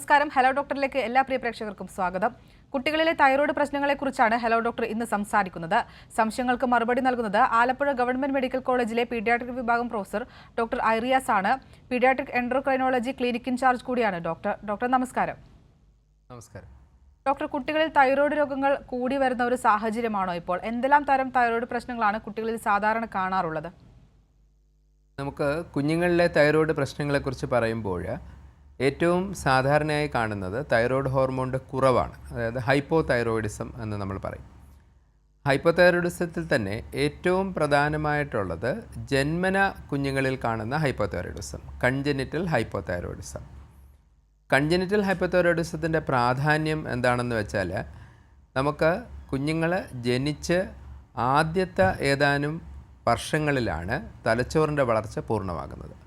നമസ്കാരം. ഹലോ ഡോക്ടറിലേക്ക് എല്ലാ പ്രിയ പ്രേക്ഷകർക്കും സ്വാഗതം. കുട്ടികളിലെ തൈറോയ്ഡ് പ്രശ്നങ്ങളെക്കുറിച്ചാണ് ഹലോ ഡോക്ടർ ഇന്ന് സംസാരിക്കുന്നത്. സംശയങ്ങൾക്ക് മറുപടി നൽകുന്നത് ആലപ്പുഴ ഗവൺമെന്റ് മെഡിക്കൽ കോളേജിലെ പീഡിയാട്രിക് വിഭാഗം പ്രൊഫസർ ഡോക്ടർ ഐറിയാസ് ആണ്. Paediatric endocrinology clinic in charge കൂടിയാണ് ഡോക്ടർ. ഡോക്ടർ നമസ്കാരം. നമസ്കാരം. ഡോക്ടർ കുട്ടികളിൽ തൈറോയ്ഡ് രോഗങ്ങൾ കൂടി വരുന്ന ഒരു സാഹചര്യമാണോ ഇപ്പോൾ? എന്തെല്ലാം തരം തൈറോയ്ഡ് പ്രശ്നങ്ങളാണ് കുട്ടികളിൽ സാധാരണ കാണാറുള്ളത്? നമുക്ക് കുഞ്ഞുങ്ങളിലെ തൈറോയ്ഡ് പ്രശ്നങ്ങളെക്കുറിച്ച് പറയുമ്പോൾ ഏറ്റവും സാധാരണയായി കാണുന്നത് തൈറോയ്ഡ് ഹോർമോണിന്റെ കുറവാണ്. അതായത് ഹൈപ്പോ തൈറോയിഡിസം എന്ന് നമ്മൾ പറയും. ഹൈപ്പോ തൈറോയിഡിസത്തിൽ തന്നെ ഏറ്റവും പ്രധാനമായിട്ടുള്ളത് ജന്മന കുഞ്ഞുങ്ങളിൽ കാണുന്ന hypothyroidism congenital hypothyroidism congenital ഹൈപ്പോ തൈറോയിഡിസത്തിന്റെ പ്രാധാന്യം എന്താണെന്ന് വെച്ചാൽ നമുക്ക് കുഞ്ഞുങ്ങൾ ജനിച്ച് ആദ്യത്തെ ഏതാനും വർഷങ്ങളിലാണ് തലച്ചോറിന്റെ വളർച്ച പൂർണമാകുന്നത്.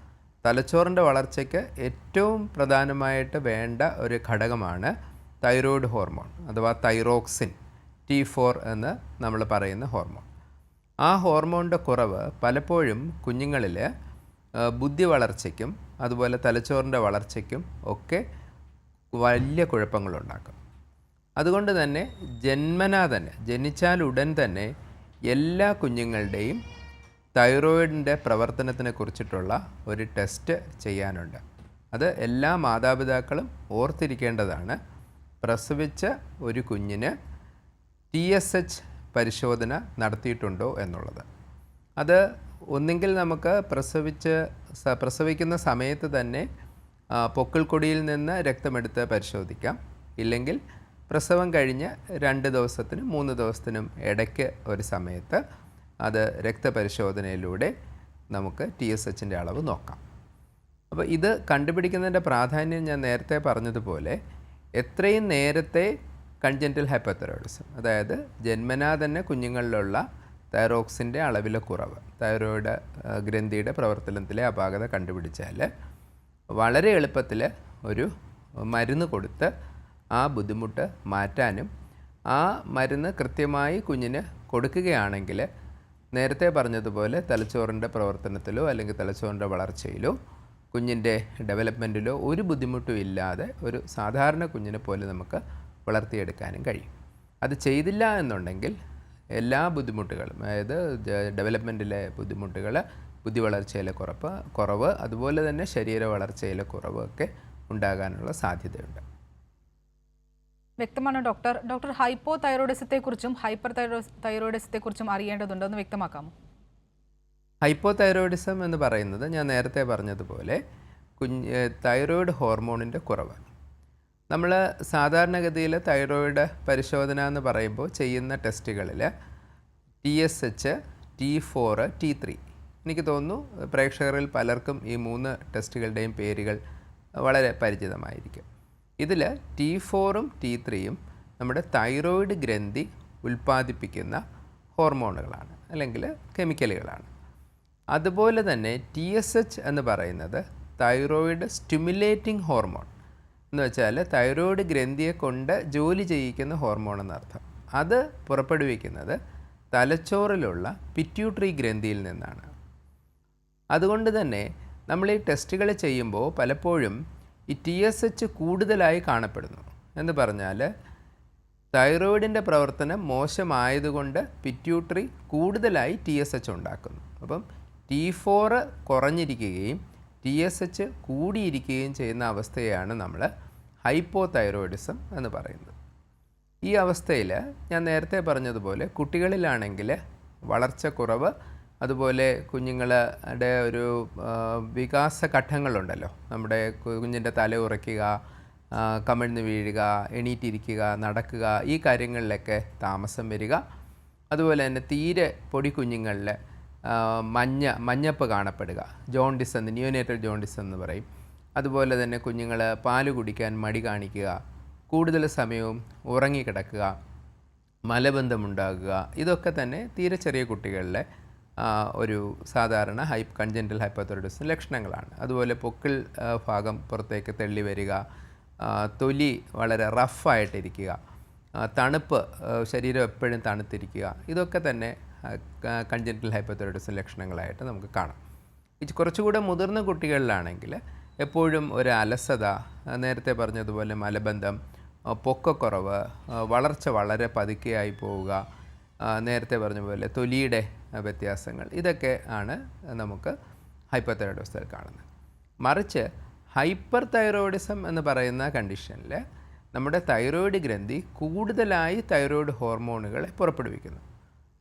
തലച്ചോറിന്റെ വളർച്ചയ്ക്ക് ഏറ്റവും പ്രധാനമായിട്ട് വേണ്ട ഒരു ഘടകമാണ് തൈറോയ്ഡ് ഹോർമോൺ അഥവാ തൈറോക്സിൻ ടി ഫോർ എന്ന് നമ്മൾ പറയുന്ന ഹോർമോൺ. ആ ഹോർമോണിന്റെ കുറവ് പലപ്പോഴും കുഞ്ഞുങ്ങളിൽ ബുദ്ധി വളർച്ചയ്ക്കും അതുപോലെ തലച്ചോറിന്റെ വളർച്ചയ്ക്കും ഒക്കെ വലിയ കുഴപ്പങ്ങളുണ്ടാക്കും. അതുകൊണ്ട് തന്നെ ജന്മനാ തന്നെ ജനിച്ചാൽ ഉടൻ തന്നെ എല്ലാ കുഞ്ഞുങ്ങളുടെയും തൈറോയിഡിന്റെ പ്രവർത്തനത്തിനെ കുറിച്ചിട്ടുള്ള ഒരു ടെസ്റ്റ് ചെയ്യാനുണ്ട്. അത് എല്ലാ മാതാപിതാക്കളും ഓർത്തിരിക്കേണ്ടതാണ്. പ്രസവിച്ച ഒരു കുഞ്ഞിന് ടി എസ് എച്ച് പരിശോധന നടത്തിയിട്ടുണ്ടോ എന്നുള്ളത്. അത് ഒന്നെങ്കിൽ നമുക്ക് പ്രസവിച്ച് പ്രസവിക്കുന്ന സമയത്ത് തന്നെ പൊക്കിൾക്കൊടിയിൽ നിന്ന് രക്തമെടുത്ത് പരിശോധിക്കാം. ഇല്ലെങ്കിൽ പ്രസവം കഴിഞ്ഞ് രണ്ട് ദിവസത്തിനും മൂന്ന് ദിവസത്തിനും ഇടയ്ക്ക് ഒരു സമയത്ത് അത് രക്തപരിശോധനയിലൂടെ നമുക്ക് ടി എസ് എച്ചിന്റെ അളവ് നോക്കാം. അപ്പോൾ ഇത് കണ്ടുപിടിക്കുന്നതിന്റെ പ്രാധാന്യം ഞാൻ നേരത്തെ പറഞ്ഞതുപോലെ എത്രയും നേരത്തെ കൺജന്റൽ ഹൈപ്പത്തൈറോയിഡിസം അതായത് ജന്മനാ തന്നെ കുഞ്ഞുങ്ങളിലുള്ള തൈറോക്സിന്റെ അളവിലെ കുറവ് തൈറോയിഡ് ഗ്രന്ഥിയുടെ പ്രവർത്തനത്തിലെ അപാകത കണ്ടുപിടിച്ചാൽ വളരെ എളുപ്പത്തിൽ ഒരു മരുന്ന് കൊടുത്ത് ആ ബുദ്ധിമുട്ട് മാറ്റാനും ആ മരുന്ന് കൃത്യമായി കുഞ്ഞിന് കൊടുക്കുകയാണെങ്കിൽ നേരത്തെ പറഞ്ഞതുപോലെ തലച്ചോറിന്റെ പ്രവർത്തനത്തിലോ അല്ലെങ്കിൽ തലച്ചോറിന്റെ വളർച്ചയിലോ കുഞ്ഞിന്റെ ഡെവലപ്മെന്റിലോ ഒരു ബുദ്ധിമുട്ടും ഇല്ലാതെ ഒരു സാധാരണ കുഞ്ഞിനെ പോലെ നമുക്ക് വളർത്തിയെടുക്കാനും കഴിയും. അത് ചെയ്തില്ല എന്നുണ്ടെങ്കിൽ എല്ലാ ബുദ്ധിമുട്ടുകളും അതായത് ഡെവലപ്മെന്റിലെ ബുദ്ധിമുട്ടുകൾ ബുദ്ധി വളർച്ചയിലെ കുറവ് കുറവ് അതുപോലെ തന്നെ ശരീര വളർച്ചയിലെ കുറവ് ഒക്കെ ഉണ്ടാകാനുള്ള സാധ്യതയുണ്ട്. വ്യക്തമാണ്. ഡോക്ടർ ഡോക്ടർ ഹൈപ്പോ തൈറോയിഡിസത്തെക്കുറിച്ചും ഹൈപ്പർ തൈറോയിഡിസത്തെക്കുറിച്ചും അറിയേണ്ടതുണ്ടോ എന്ന് വ്യക്തമാക്കാമോ? ഹൈപ്പോ തൈറോയിഡിസം എന്ന് പറയുന്നത് ഞാൻ നേരത്തെ പറഞ്ഞതുപോലെ കുഞ്ഞ് തൈറോയിഡ് ഹോർമോണിന്റെ കുറവ് നമ്മൾ സാധാരണഗതിയിൽ തൈറോയിഡ് പരിശോധന എന്ന് പറയുമ്പോൾ ചെയ്യുന്ന ടെസ്റ്റുകളിൽ T S H T four T three. എനിക്ക് തോന്നുന്നു പ്രേക്ഷകരിൽ പലർക്കും ഈ മൂന്ന് ടെസ്റ്റുകളുടെയും പേരുകൾ വളരെ പരിചിതമായിരിക്കും. ഇതിൽ ടി ഫോറും ടി ത്രീയും നമ്മുടെ തൈറോയിഡ് ഗ്രന്ഥി ഉൽപ്പാദിപ്പിക്കുന്ന ഹോർമോണുകളാണ് അല്ലെങ്കിൽ കെമിക്കലുകളാണ്. അതുപോലെ തന്നെ ടി എസ് എച്ച് എന്ന് പറയുന്നത് തൈറോയിഡ് സ്റ്റിമുലേറ്റിംഗ് ഹോർമോൺ. എന്ന് വെച്ചാൽ തൈറോയിഡ് ഗ്രന്ഥിയെ കൊണ്ട് ജോലി ചെയ്യിക്കുന്ന ഹോർമോൺ എന്നർത്ഥം. അത് പുറപ്പെടുവിക്കുന്നത് തലച്ചോറിലുള്ള പിറ്റ്യൂട്ടറി ഗ്രന്ഥിയിൽ നിന്നാണ്. അതുകൊണ്ട് തന്നെ നമ്മൾ ഈ ടെസ്റ്റുകൾ ചെയ്യുമ്പോൾ പലപ്പോഴും ഈ ടി എസ് എച്ച് കൂടുതലായി കാണപ്പെടുന്നു. എന്ന് പറഞ്ഞാൽ തൈറോയിഡിന്റെ പ്രവർത്തനം മോശമായതുകൊണ്ട് പിറ്റ്യൂട്ടറി കൂടുതലായി ടി എസ് എച്ച് ഉണ്ടാക്കുന്നു. അപ്പം ടി ഫോറ് കുറഞ്ഞിരിക്കുകയും ടി എസ് എച്ച് കൂടിയിരിക്കുകയും ചെയ്യുന്ന അവസ്ഥയാണ് നമ്മൾ ഹൈപ്പോ തൈറോയിഡിസം എന്ന് പറയുന്നത്. ഈ അവസ്ഥയിൽ ഞാൻ നേരത്തെ പറഞ്ഞതുപോലെ കുട്ടികളിലാണെങ്കിൽ വളർച്ചക്കുറവ് അതുപോലെ കുഞ്ഞുങ്ങളുടെ ഒരു വികാസ ഘട്ടങ്ങളുണ്ടല്ലോ നമ്മുടെ കുഞ്ഞിന്റെ തല ഉറയ്ക്കുക കമിഴ്ന്ന് വീഴുക എണീറ്റിരിക്കുക നടക്കുക ഈ കാര്യങ്ങളിലൊക്കെ താമസം വരിക. അതുപോലെ തന്നെ തീരെ പൊടി കുഞ്ഞുങ്ങളിൽ മഞ്ഞ മഞ്ഞപ്പ് കാണപ്പെടുക. ജോണ്ടിസ് എന്ന് ന്യൂനേറ്റൽ ജോണ്ടിസ് എന്ന് പറയും. അതുപോലെ തന്നെ കുഞ്ഞുങ്ങൾ പാൽ കുടിക്കാൻ മടി കാണിക്കുക കൂടുതൽ സമയവും ഉറങ്ങിക്കിടക്കുക മലബന്ധമുണ്ടാകുക ഇതൊക്കെ തന്നെ തീരെ ചെറിയ കുട്ടികളിലെ ഒരു സാധാരണ ഹൈപ്പ് കൺജന്റൽ ഹൈപ്പോതൈറോയിഡിസം ലക്ഷണങ്ങളാണ്. അതുപോലെ പൊക്കിൾ ഭാഗം പുറത്തേക്ക് തെള്ളി വരിക തൊലി വളരെ റഫായിട്ടിരിക്കുക തണുപ്പ് ശരീരം എപ്പോഴും തണുത്തിരിക്കുക ഇതൊക്കെ തന്നെ കൺജന്റൽ ഹൈപ്പോതൈറോയിഡിസം ലക്ഷണങ്ങളായിട്ട് നമുക്ക് കാണാം. കുറച്ചുകൂടെ മുതിർന്ന കുട്ടികളിലാണെങ്കിൽ എപ്പോഴും ഒരു അലസത നേരത്തെ പറഞ്ഞതുപോലെ മലബന്ധം പൊക്കക്കുറവ് വളർച്ച വളരെ പതുക്കെയായി പോവുക നേരത്തെ പറഞ്ഞതുപോലെ പോലെ തൊലിയുടെ വ്യത്യാസങ്ങൾ. ഇതൊക്കെ ആണ് നമുക്ക് ഹൈപ്പർ തൈറോയിഡിസത്തിൽ കാണുന്നത്. മറിച്ച് ഹൈപ്പർ തൈറോയിഡിസം എന്ന് പറയുന്ന കണ്ടീഷനിൽ നമ്മുടെ തൈറോയിഡ് ഗ്രന്ഥി കൂടുതലായി തൈറോയിഡ് ഹോർമോണുകളെ പുറപ്പെടുവിക്കുന്നു.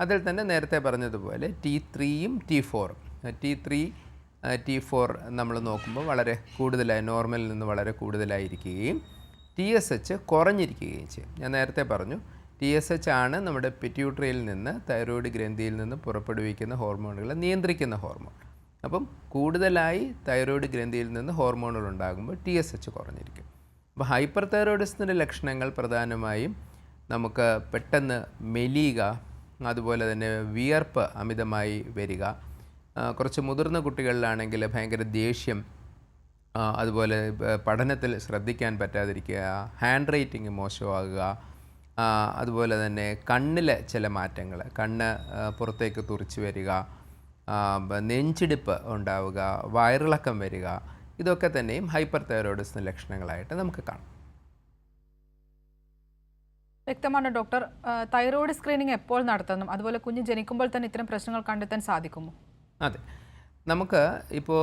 അതിൽ തന്നെ നേരത്തെ പറഞ്ഞതുപോലെ ടി ത്രീയും ടി ഫോറും ടി ത്രീ ടി ഫോർ നമ്മൾ നോക്കുമ്പോൾ വളരെ കൂടുതലായി നോർമലിൽ നിന്ന് വളരെ കൂടുതലായിരിക്കുകയും ടി എസ് എച്ച് കുറഞ്ഞിരിക്കുകയും ചെയ്യും. ഞാൻ നേരത്തെ പറഞ്ഞു ടി എസ് എച്ച് ആണ് നമ്മുടെ പിറ്റ്യൂട്ടറിയിൽ നിന്ന് തൈറോയിഡ് ഗ്രന്ഥിയിൽ നിന്ന് പുറപ്പെടുവിക്കുന്ന ഹോർമോണുകളെ നിയന്ത്രിക്കുന്ന ഹോർമോൺ. അപ്പം കൂടുതലായി തൈറോയിഡ് ഗ്രന്ഥിയിൽ നിന്ന് ഹോർമോണുകൾ ഉണ്ടാകുമ്പോൾ ടി എസ് എച്ച് കുറഞ്ഞിരിക്കും. അപ്പോൾ ഹൈപ്പർ തൈറോയിഡിസത്തിന്റെ ലക്ഷണങ്ങൾ പ്രധാനമായും നമുക്ക് പെട്ടെന്ന് മെലിയുക അതുപോലെ തന്നെ വിയർപ്പ് അമിതമായി വരിക കുറച്ച് മുതിർന്ന കുട്ടികളിലാണെങ്കിൽ ഭയങ്കര ദേഷ്യം അതുപോലെ പഠനത്തിൽ ശ്രദ്ധിക്കാൻ പറ്റാതിരിക്കുക ഹാൻഡ് റൈറ്റിംഗ് മോശമാകുക അതുപോലെ തന്നെ കണ്ണിലെ ചില മാറ്റങ്ങൾ കണ്ണ് പുറത്തേക്ക് തുറിച്ച് വരിക നെഞ്ചിടിപ്പ് ഉണ്ടാവുക വയറിളക്കം വരിക ഇതൊക്കെ തന്നെയും ഹൈപ്പർ തൈറോയിഡിസിന് ലക്ഷണങ്ങളായിട്ട് നമുക്ക് കാണാം. വ്യക്തമാണ് ഡോക്ടർ. തൈറോയിഡ് തൈറോയ്ഡ് സ്ക്രീനിങ് എപ്പോൾ നടത്തണം? അതുപോലെ കുഞ്ഞ് ജനിക്കുമ്പോൾ തന്നെ ഇത്തരം പ്രശ്നങ്ങൾ കണ്ടെത്താൻ സാധിക്കുമോ? അതെ. നമുക്ക് ഇപ്പോൾ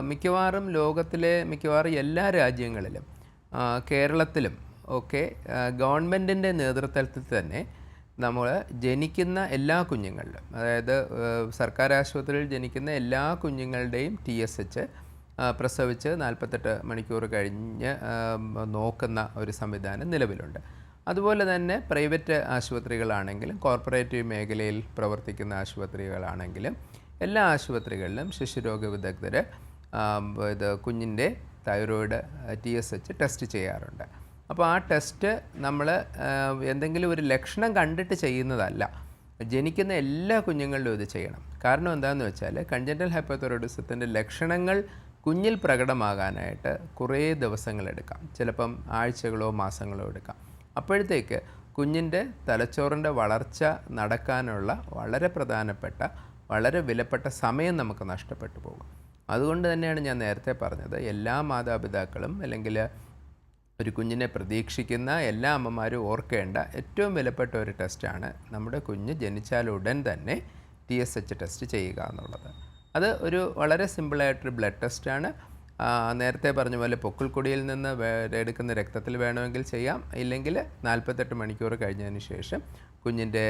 മിക്കവാറും ലോകത്തിലെ മിക്കവാറും എല്ലാ രാജ്യങ്ങളിലും കേരളത്തിലും ഒക്കെ ഗവൺമെന്റിന്റെ നേതൃത്വത്തിൽ തന്നെ നമ്മൾ ജനിക്കുന്ന എല്ലാ കുഞ്ഞുങ്ങളിലും അതായത് സർക്കാർ ആശുപത്രിയിൽ ജനിക്കുന്ന എല്ലാ കുഞ്ഞുങ്ങളുടെയും ടി എസ് എച്ച് പ്രസവിച്ച് നാൽപ്പത്തെട്ട് മണിക്കൂർ കഴിഞ്ഞ് നോക്കുന്ന ഒരു സംവിധാനം നിലവിലുണ്ട്. അതുപോലെ തന്നെ പ്രൈവറ്റ് ആശുപത്രികളാണെങ്കിലും കോർപ്പറേറ്റീവ് മേഖലയിൽ പ്രവർത്തിക്കുന്ന ആശുപത്രികളാണെങ്കിലും എല്ലാ ആശുപത്രികളിലും ശിശുരോഗ വിദഗ്ധർ ഇത് കുഞ്ഞിന്റെ thyroid T S H test ചെയ്യാറുണ്ട്. അപ്പോൾ ആ ടെസ്റ്റ് നമ്മൾ എന്തെങ്കിലും ഒരു ലക്ഷണം കണ്ടിട്ട് ചെയ്യുന്നതല്ല. ജനിക്കുന്ന എല്ലാ കുഞ്ഞുങ്ങളിലും ഇത് ചെയ്യണം. കാരണം എന്താണെന്ന് വെച്ചാൽ കൺജന്റൽ ഹൈപ്പോതൈറോയിഡിസത്തിന്റെ ലക്ഷണങ്ങൾ കുഞ്ഞിൽ പ്രകടമാകാനായിട്ട് കുറേ ദിവസങ്ങളെടുക്കാം ചിലപ്പം ആഴ്ചകളോ മാസങ്ങളോ എടുക്കാം. അപ്പോഴത്തേക്ക് കുഞ്ഞിന്റെ തലച്ചോറിന്റെ വളർച്ച നടക്കാനുള്ള വളരെ പ്രധാനപ്പെട്ട വളരെ വിലപ്പെട്ട സമയം നമുക്ക് നഷ്ടപ്പെട്ടു പോകും. അതുകൊണ്ട് തന്നെയാണ് ഞാൻ നേരത്തെ പറഞ്ഞത് എല്ലാ മാതാപിതാക്കളും അല്ലെങ്കിൽ ഒരു കുഞ്ഞിനെ പ്രതീക്ഷിക്കുന്ന എല്ലാ അമ്മമാരും ഓർക്കേണ്ട ഏറ്റവും വിലപ്പെട്ട ഒരു ടെസ്റ്റാണ് നമ്മുടെ കുഞ്ഞ് ജനിച്ചാലുടൻ തന്നെ ടി എസ് എച്ച് ടെസ്റ്റ് ചെയ്യുക എന്നുള്ളത്. അത് ഒരു വളരെ സിമ്പിളായിട്ടൊരു ബ്ലഡ് ടെസ്റ്റാണ്. നേരത്തെ പറഞ്ഞ പോലെ പൊക്കിൾക്കൊടിയിൽ നിന്ന് എടുക്കുന്ന രക്തത്തിൽ വേണമെങ്കിൽ ചെയ്യാം. ഇല്ലെങ്കിൽ നാൽപ്പത്തെട്ട് മണിക്കൂർ കഴിഞ്ഞതിന് ശേഷം കുഞ്ഞിന്റെ